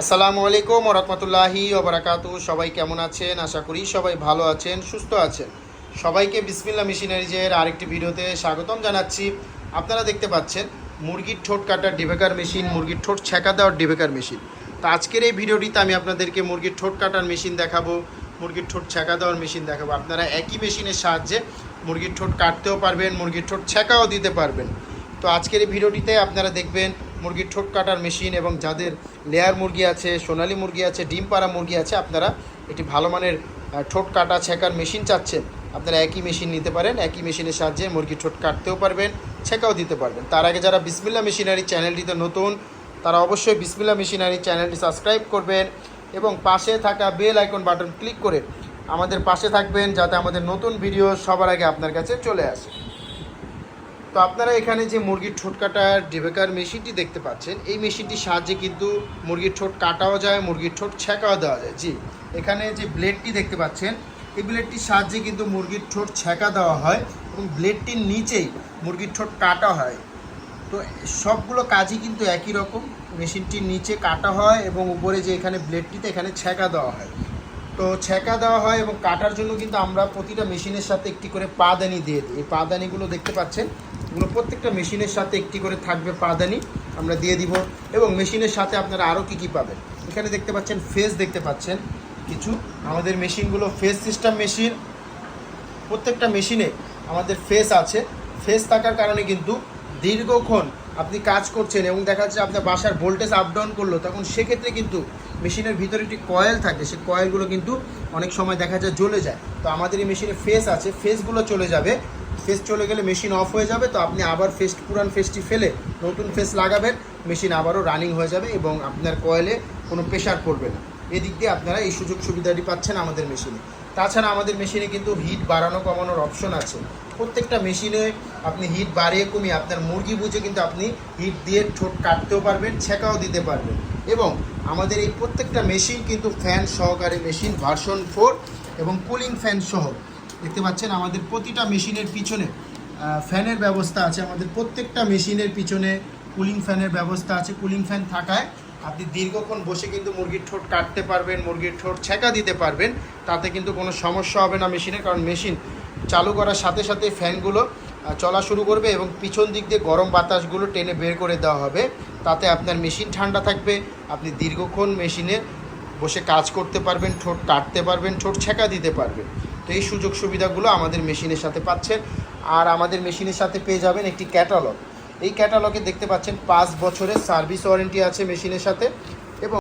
আসসালামু আলাইকুম ওরহমতুল্লাহি ওবরাকাতু সবাই কেমন আছেন? আশা করি সবাই ভালো আছেন, সুস্থ আছেন। সবাইকে বিসমিল্লা মেশিনারিজের আরেকটি ভিডিওতে স্বাগতম জানাচ্ছি। আপনারা দেখতে পাচ্ছেন, মুরগির ঠোঁট কাটার ডিবেকার মেশিন, মুরগির ঠোঁট ছেঁকা দেওয়ার ডিবেকার মেশিন। তো আজকের এই ভিডিওটিতে আমি আপনাদেরকে মুরগির ঠোঁট কাটার মেশিন দেখাবো, মুরগির ঠোঁট ছেঁকা দেওয়ার মেশিন দেখাবো। আপনারা একই মেশিনের সাহায্যে মুরগির ঠোঁট কাটতেও পারবেন, মুরগির ঠোঁট ছেঁকাও দিতে পারবেন। তো আজকের এই ভিডিওটিতে আপনারা দেখবেন মুরগির ঠোঁট কাটার মেশিন এবং যাদের লেয়ার মুরগি আছে, সোনালি মুরগি আছে, ডিম পাড়া মুরগি আছে, আপনারা একটি ভালো মানের ঠোঁট কাটা ছেঁকার মেশিন চাচ্ছেন। আপনারা একই মেশিন নিতে পারেন, একই মেশিনের সাহায্যে মুরগির ঠোঁট কাটতেও পারবেন, ছেঁকাও দিতে পারবেন। তার আগে যারা বিসমিল্লা মেশিনারি চ্যানেলটিতে নতুন, তারা অবশ্যই বিসমিল্লা মেশিনারি চ্যানেলটি সাবস্ক্রাইব করবেন এবং পাশে থাকা বেল আইকন বাটন ক্লিক করে আমাদের পাশে থাকবেন যাতে আমাদের নতুন ভিডিও সবার আগে আপনার কাছে চলে আসে। তো আপনারা এখানে যে মুরগির ঠোঁট কাটার ডিবেকার মেশিনটি দেখতে পাচ্ছেন, এই মেশিনটির সাহায্যে কিন্তু মুরগির ঠোঁট কাটাও যায়, মুরগির ঠোঁট ছেঁকাও দেওয়া যায়। জি, এখানে যে ব্লেডটি দেখতে পাচ্ছেন, এই ব্লেডটির সাহায্যে কিন্তু মুরগির ঠোঁট ছেঁকা দেওয়া হয় এবং ব্লেডটির নিচেই মুরগির ঠোঁট কাটা হয়। তো সবগুলো কাজই কিন্তু একই রকম, মেশিনটির নিচে কাটা হয় এবং উপরে যে এখানে ব্লেডটিতে এখানে ছেঁকা দেওয়া হয়। তো ছেঁকা দেওয়া হয় এবং কাটার জন্য কিন্তু আমরা প্রতিটা মেশিনের সাথে একটি করে পাদানি দিয়ে দিই। এই পাদানিগুলো দেখতে পাচ্ছেন এগুলো প্রত্যেকটা মেশিনের সাথে একটি করে থাকবে পাদানি। আমরা দিয়ে দিব। এবং মেশিনের সাথে আপনারা আরও কী কী পাবেন? এখানে দেখতে পাচ্ছেন ফেস দেখতে পাচ্ছেন কিছু। আমাদের মেশিনগুলো ফেস সিস্টেম মেশিন প্রত্যেকটা মেশিনে আমাদের ফেস আছে। ফেস থাকার কারণে কিন্তু দীর্ঘক্ষণ আপনি কাজ করছেন এবং দেখা যাচ্ছে আপনার বাসার ভোল্টেজ আপ ডাউন করল, তখন সেক্ষেত্রে কিন্তু মেশিনের ভিতরে একটি কয়েল থাকে। সেই কয়েলগুলো কিন্তু অনেক সময় দেখা যায় জ্বলে যায়। তো আমাদের এই মেশিনে ফেস আছে। ফেসগুলো চলে যাবে। ফেস চলে গেলে মেশিন অফ হয়ে যাবে, তো আপনি আবার ফেস পুরান ফেসটি ফেলে নতুন ফেস লাগাবেন, মেশিন আবারও রানিং হয়ে যাবে এবং আপনার কয়েলে কোনো প্রেশার পড়বে না। এদিক দিয়ে আপনারা এই সুযোগ সুবিধাটি পাচ্ছেন আমাদের মেশিনে। তাছাড়া আমাদের মেশিনে কিন্তু হিট বাড়ানো, কমানোর অপশন আছে। প্রত্যেকটা মেশিনে আপনি হিট বাড়িয়ে কমিয়ে আপনার মুরগি বুঝে কিন্তু আপনি হিট দিয়ে ঠোঁট কাটতেও পারবেন, ছেঁকাও দিতে পারবেন। এবং আমাদের এই প্রত্যেকটা মেশিন কিন্তু ফ্যান সহকারে মেশিন ভার্সন ফোর এবং কুলিং ফ্যান সহ দেখতে পাচ্ছেন, আমাদের প্রতিটা মেশিনের পিছনে ফ্যানের ব্যবস্থা আছে, আমাদের প্রত্যেকটা মেশিনের পিছনে কুলিং ফ্যানের ব্যবস্থা আছে, কুলিং ফ্যান থাকায় আপনি দীর্ঘক্ষণ বসে কিন্তু মুরগির ঠোঁট কাটতে পারবেন, মুরগির ঠোঁট ছেঁকা দিতে পারবেন, তাতে কিন্তু কোনো সমস্যা হবে না মেশিনের কারণ মেশিন চালু করার সাথে সাথে ফ্যানগুলো চলা শুরু করবে এবং পিছন দিক দিয়ে গরম বাতাসগুলো টেনে বের করে দেওয়া হবে, তাতে আপনার মেশিন ঠান্ডা থাকবে, আপনি দীর্ঘক্ষণ মেশিনে বসে কাজ করতে পারবেন, ঠোঁট কাটতে পারবেন, ঠোঁট ছেঁকা দিতে পারবেন। তো এই সুযোগ সুবিধাগুলো আমাদের মেশিনের সাথে পাচ্ছেন আর আমাদের মেশিনের সাথে পেয়ে যাবেন একটি ক্যাটালগ। এই ক্যাটালগে দেখতে পাচ্ছেন পাঁচ বছরের সার্ভিস ওয়ারেন্টি আছে মেশিনের সাথে।